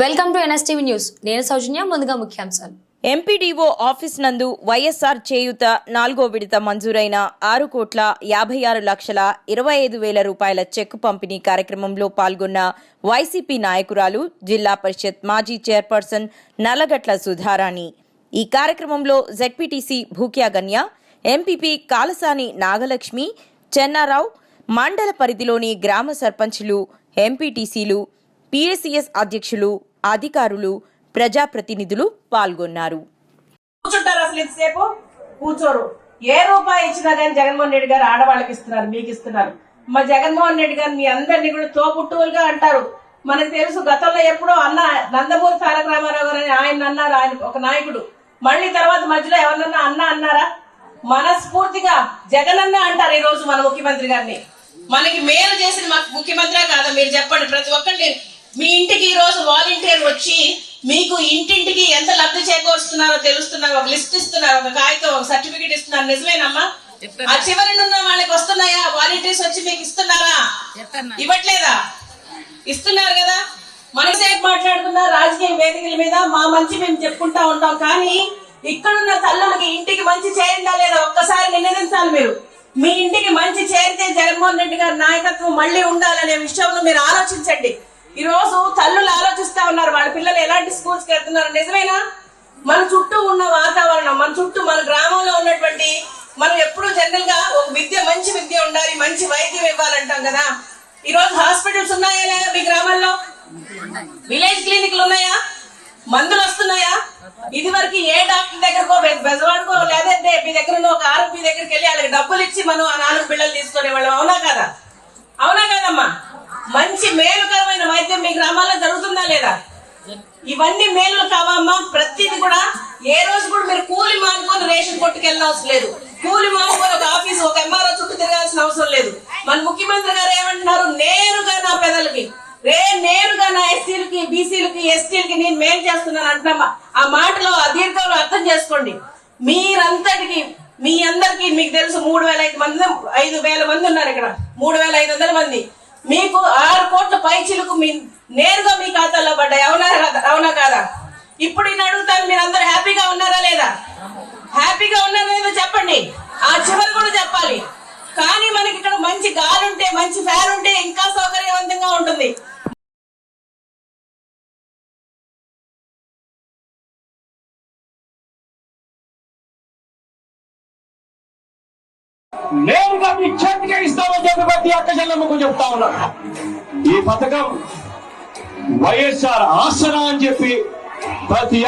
Welcome to NSTV news. నేను సౌజన్య ముందుగా ముఖ్యాంశాలు. ఎంపీడీఓ ఆఫీస్ నందు వైఎస్ఆర్ చేయూత నాలుగో విడత మంజూరైన ఆరు కోట్ల యాభై ఆరు లక్షల ఇరవై ఐదు వేల రూపాయల చెక్కు పంపిణీ కార్యక్రమంలో పాల్గొన్న వైసీపీ నాయకురాలు జిల్లా పరిషత్ మాజీ చైర్పర్సన్ నల్లగట్ల సుధారాణి. ఈ కార్యక్రమంలో జెడ్పీటీసీ భూక్యాగన్య ఎంపీపీ కాలసాని నాగలక్ష్మి చెన్నారావు మండల పరిధిలోని గ్రామ సర్పంచ్లు ఎంపీటీసీలు పీఏసీఎస్ అధ్యక్షులు అధికారులు ప్రజాప్రతినిధులు పాల్గొన్నారు. కూర్చుంటారు అసలు ఇంతసేపు? కూర్చోరు. ఏ రూపాయి ఇచ్చినా కానీ జగన్మోహన్ రెడ్డి గారు ఆడవాళ్ళకి ఇస్తున్నారు మీకు ఇస్తున్నారు. మా జగన్మోహన్ రెడ్డి గారు మీ అందరినీ కూడా తోపుట్టువులుగా అంటారు. మనకు తెలుసు గతంలో ఎప్పుడో అన్న నందమూరి తారక రామారావు గారు అని ఆయన అన్నారు ఆయన ఒక నాయకుడు. మళ్ళీ తర్వాత మధ్యలో ఎవరినన్నా అన్న అన్నారా? మనస్ఫూర్తిగా జగన్ అన్న అంటారు ఈ రోజు మన ముఖ్యమంత్రి గారిని. మనకి మేలు చేసిన ముఖ్యమంత్రి కాదా? మీరు చెప్పండి ప్రతి ఒక్కరిని మీ ఇంటికి ఈ రోజు వాలంటీర్ వచ్చి మీకు ఇంటింటికి ఎంత లబ్ధి చేకూరుస్తున్నారో తెలుస్తున్నారు ఒక లిస్ట్ ఇస్తున్నారు ఒక కాగితం ఒక సర్టిఫికేట్ ఇస్తున్నారు నిజమేనమ్మా? ఆ చివరి ఉన్న వాళ్ళకి వస్తున్నాయా? వాలంటీర్స్ వచ్చి మీకు ఇస్తున్నారా? ఇవ్వట్లేదా? ఇస్తున్నారు కదా? మనం సేపు మాట్లాడుకున్నా రాజకీయ వేదికల మీద మా మంచి మేము చెప్పుకుంటా ఉంటాం. కానీ ఇక్కడున్న తల్లులకి ఇంటికి మంచి చేరిందా లేదా? ఒక్కసారి నినదించాలి మీరు. మీ ఇంటికి మంచి చేరితే జగన్మోహన్ రెడ్డి గారి నాయకత్వం మళ్ళీ ఉండాలనే విషయంలో మీరు ఆలోచించండి. ఈ రోజు తల్లులు ఆలోచిస్తా ఉన్నారు వాళ్ళ పిల్లలు ఎలాంటి స్కూల్స్కి వెళ్తున్నారు. నిజమేనా? మన చుట్టూ ఉన్న వాతావరణం మన చుట్టూ మన గ్రామంలో ఉన్నటువంటి మనం ఎప్పుడు జనరల్గా ఒక విద్య మంచి విద్య ఉండాలి మంచి వైద్యం ఇవ్వాలంటాం కదా. ఈ రోజు హాస్పిటల్స్ ఉన్నాయా లేదా మీ గ్రామంలో? విలేజ్ క్లినిక్లు ఉన్నాయా? మందులు వస్తున్నాయా? ఇది వరకు ఏ డాక్టర్ దగ్గరకో బెజవాడుకో లేదంటే మీ దగ్గర ఒక ఆరోగ్య దగ్గరికి వెళ్ళి వాళ్ళకి డబ్బులు ఇచ్చి మనం ఆ నాలుగు పిల్లలు తీసుకునే వాళ్ళం. అవునా కదా అవునా కదమ్మా మంచి మేలుకరమైన వైద్యం మీ గ్రామాల్లో జరుగుతుందా లేదా ఇవన్నీ మేలు కావమ్మా ప్రతిది కూడా ఏ రోజు కూడా మీరు కూలి మానుకొని రేషన్ అవసరం లేదు. కూలి మామూలు ఒక ఆఫీస్ ఒక ఎంఆర్ఓ చుట్టూ తిరగాల్సిన అవసరం లేదు. మన ముఖ్యమంత్రి గారు ఏమంటున్నారు? నేరుగా నా పెదలకి రే నేరుగా నా ఎస్సీలకి బీసీలకి ఎస్టీలకి నేను మేలు చేస్తున్నాను అంటున్నా ఆ మాటలో ఆ దీర్ఘంలో అర్థం చేసుకోండి. మీరంతటికి మీ అందరికి మీకు తెలుసు మూడు వేల ఐదు మంది ఐదు వేల మంది ఉన్నారు ఇక్కడ. మూడు వేల ఐదు వందల మంది. మీకు ఆరు కోట్ల పైచిలకు మీ నేరుగా మీ ఖాతాలో పడ్డాయి. అవునా అవునా కాదా? ఇప్పుడు నేను అడుగుతాను మీరు అందరు హ్యాపీగా ఉన్నారా లేదా? హ్యాపీగా ఉన్నారా చెప్పండి. ఆ చివరి కూడా చెప్పాలి. కానీ మనకి ఇక్కడ మంచి గాలి ఉంటే మంచి ఫ్యాన్ ఉంటే ఇంకా సౌకర్యవంతంగా ఉంటుంది. నేరుగా మీ చేతికి ఇస్తామని చెప్పి ప్రతి అక్క చెప్తా ఉన్నా. ఈ పథకం వైఎస్ఆర్ ఆసరా అని చెప్పి ప్రతి